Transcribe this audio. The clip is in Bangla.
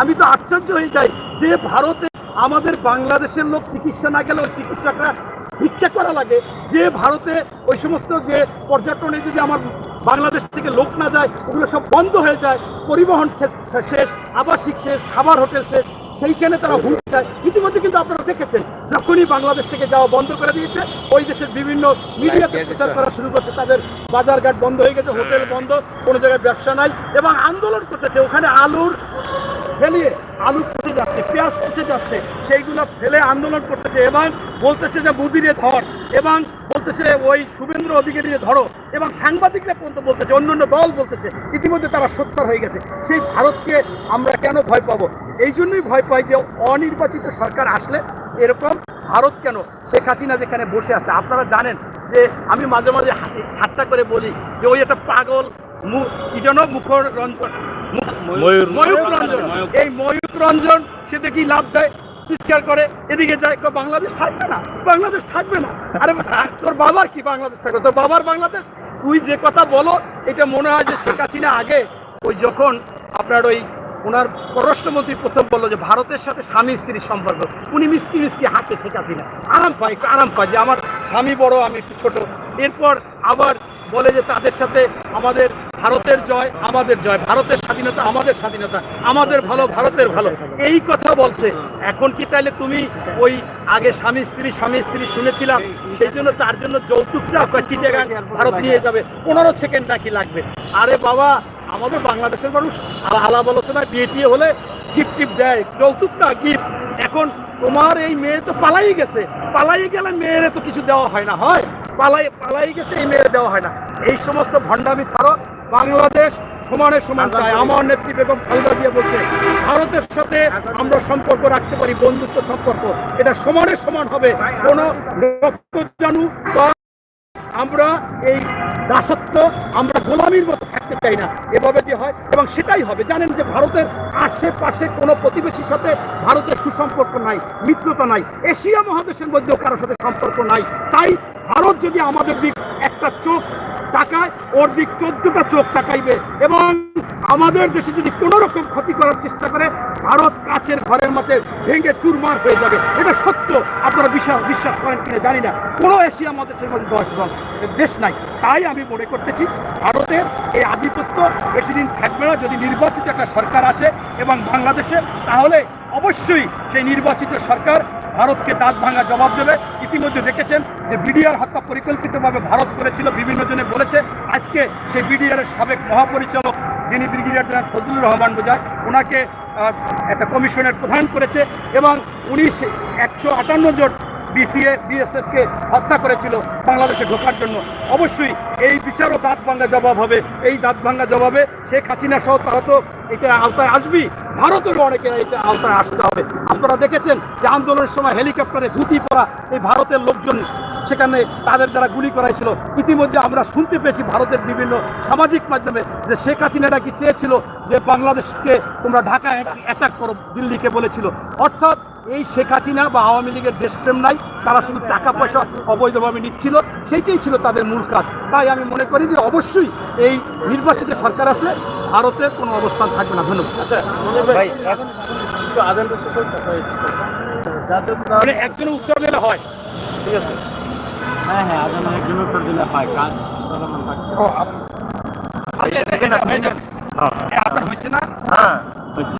আমি তো আশ্চর্য হয়ে যাই যে ভারতে আমাদের বাংলাদেশের লোক চিকিৎসা না গেলেও চিকিৎসকরা ভিক্ষা করা লাগে। যে ভারতে ওই সমস্ত যে পর্যটনে যদি আমার বাংলাদেশ থেকে লোক না যায় ওগুলো সব বন্ধ হয়ে যায় পরিবহন শেষ আবাসিক শেষ খাবার হোটেল শেষ সেইখানে তারা হুমকি দেয়। ইতিমধ্যে কিন্তু আপনারা দেখেছেন যখনই বাংলাদেশ থেকে যাওয়া বন্ধ করে দিয়েছে ওই দেশের বিভিন্ন মিডিয়াতে প্রচার করা শুরু করছে তাদের বাজারঘাট বন্ধ হয়ে গেছে হোটেল বন্ধ কোনো জায়গায় ব্যবসা নাই এবং আন্দোলন করতেছে। ওখানে আলুর ফেলিয়ে আলু পচে যাচ্ছে, পেঁয়াজ পচে যাচ্ছে, সেইগুলো ফেলে আন্দোলন করতেছে। এবং বলতেছে যে মোদিরে ধর এবং বলতেছে ওই শুভেন্দ্র অধিকারীরে ধরো এবং সাংবাদিকরা পর্যন্ত বলতেছে অন্য অন্য দল বলতেছে, ইতিমধ্যে তারা সোচ্চার হয়ে গেছে। সেই ভারতকে আমরা কেন ভয় পাবো? এই জন্যই ভয় পাই যে অনির্বাচিত সরকার আসলে এরকম ভারত কেন শেখ হাসিনা যেখানে বসে আছে। আপনারা জানেন যে আমি মাঝে মাঝে হাসি ঠাট্টা করে বলি যে ওই একটা পাগল মু- কি যেন মুখর রঞ্জন ময়ূর এই ময়ূর রঞ্জন, সে দেখি লাভ দেয় চিৎকার করে, এদিকে যায় বাংলাদেশ থাকবে না? বাংলাদেশ থাকবে না। আরে তোর বাবার কি বাংলাদেশ থাকবে? তোর বাবার বাংলাদেশ? তুই যে কথা বলো, এটা মনে হয় যে শেখ হাসিনা আগে, ওই যখন আপনার ওই ওনার পররাষ্ট্রমন্ত্রী প্রথম বলল যে ভারতের সাথে স্বামী স্ত্রীর সম্পর্ক, উনি মিষ্টি মিষ্টি হাসে শেখ হাসিনা। আরাম পায় আরাম পায় যে আমার স্বামী বড়, আমি একটু ছোট। এরপর আবার বলে যে তাদের সাথে আমাদের ভারতের জয় আমাদের জয়, ভারতের স্বাধীনতা আমাদের স্বাধীনতা, আমাদের ভালো, ভারতের ভালো। এই কথা বলছে। এখন কি তাইলে তুমি ওই আগে স্বামী, স্ত্রী স্বামী, স্ত্রী শুনেছিলাম, সেই জন্য তার জন্য যৌতুকটা চিটেগান ভারত নিয়ে যাবে, পনেরো সেকেন্ড নাকি লাগবে। আরে বাবা, আমাদের বাংলাদেশের মানুষ আলা- আলাপ আলোচনায় বিয়ে টিয়ে হলে গিফট টিপ দেয়, যৌতুক না গিফট এখন তোমার এই মেয়ে তো পালাই গেছে। পালাই গেলে মেয়েরে তো কিছু দেওয়া হয় না, হয়? পালাই পালাই গেছে, এই মেয়েরে দেওয়া হয় না। এই সমস্ত ভণ্ডামি ছাড়ো বাংলাদেশ সমানে সমান চায়। আমার নেত্রী বেগম খালেদা জিয়া বলছে ভারতের সাথে আমরা সম্পর্ক রাখতে পারি বন্ধুত্ব সম্পর্ক। এটা সমানে সমান হবে। কোনো রক্ত জানু বা আমরা এই দাসত্ব আমরা গোলামির মতো থাকতে চাই না। এভাবে যে হয় এবং সেটাই হবে। জানেন যে ভারতের আশেপাশে কোনো প্রতিবেশীর সাথে ভারতের সুসম্পর্ক নাই মিত্রতা নাই এশিয়া মহাদেশের মধ্যেও কারোর সাথে সম্পর্ক নাই। তাই ভারত যদি আমাদের দিক একটা চোখ তাকায় ওর দিক চোদ্দটা চোখ তাকাইবে এবং আমাদের দেশে যদি কোনো রকম ক্ষতি করার চেষ্টা করে, ভারত কাছের ঘরের মধ্যে ভেঙে চুরমার হয়ে যাবে। এটা সত্য। আপনারা বিশ্বাস বিশ্বাস করেন কিনা জানি না। কোনো এশিয়া মহাদেশের মধ্যে দশ দল দেশ নাই। তাই আমি মনে করতেছি ভারতের এই আধিপত্য বেশি দিন থাকবে না। যদি নির্বাচিত একটা সরকার আসে এবং বাংলাদেশে, তাহলে অবশ্যই সেই নির্বাচিত সরকার ভারতকে দাঁত ভাঙা জবাব দেবে। ইতিমধ্যে দেখেছেন যে বিডিআর হত্যা পরিকল্পিতভাবে ভারত করেছিল, বিভিন্ন জনে বলেছে। আজকে সেই বিডিআরের সাবেক মহাপরিচালক, যিনি ব্রিগেডিয়ার জেনারেল ফজলুর রহমান বোঝায়, ওনাকে একটা কমিশনের প্রধান করেছে এবং উনি একশো আটান্ন জন বিসিএ বিএসএফকে হত্যা করেছিল বাংলাদেশে ঢোকার জন্য। অবশ্যই এই বিচারও দাঁত ভাঙ্গা জবাব হবে। এই দাঁত ভাঙ্গা জবাবে শেখ হাসিনা সহ তারা তো এটা আওতায় আসবি ভারতেরও অনেকেরা এটা আওতায় আসতে হবে। আপনারা দেখেছেন যে আন্দোলনের সময় হেলিকপ্টারে ধুতি পরা এই ভারতের লোকজন সেখানে তাদের দ্বারা গুলি করাইছিল। ইতিমধ্যে আমরা শুনতে পেয়েছি ভারতের বিভিন্ন সামাজিক মাধ্যমে যে শেখ হাসিনা নাকি চেয়েছিল যে বাংলাদেশকে তোমরা ঢাকা অ্যাটাক করো, দিল্লিকে বলেছিল। অর্থাৎ এই শেখ হাসিনা বা আওয়ামী লীগের দেশপ্রেম নাই তারা শুধু টাকা পয়সা অবৈধভাবে নিচ্ছিল সেইটাই ছিল তাদের মূল কাজ। তাই আমি মনে করি যে অবশ্যই এই নির্বাচিত সরকার আসলে ভারতের কোনো অবস্থান থাকবে না। ধন্যবাদ। আচ্ছা ভাই মানে একজনের উত্তর দিলে হয়। ঠিক আছে। হ্যাঁ হ্যাঁ আজ একজন উত্তর দিলে হয় কাজ চলমান থাকবে ও আপ- আচ্ছা, আপনার হয়েছে না? হ্যাঁ।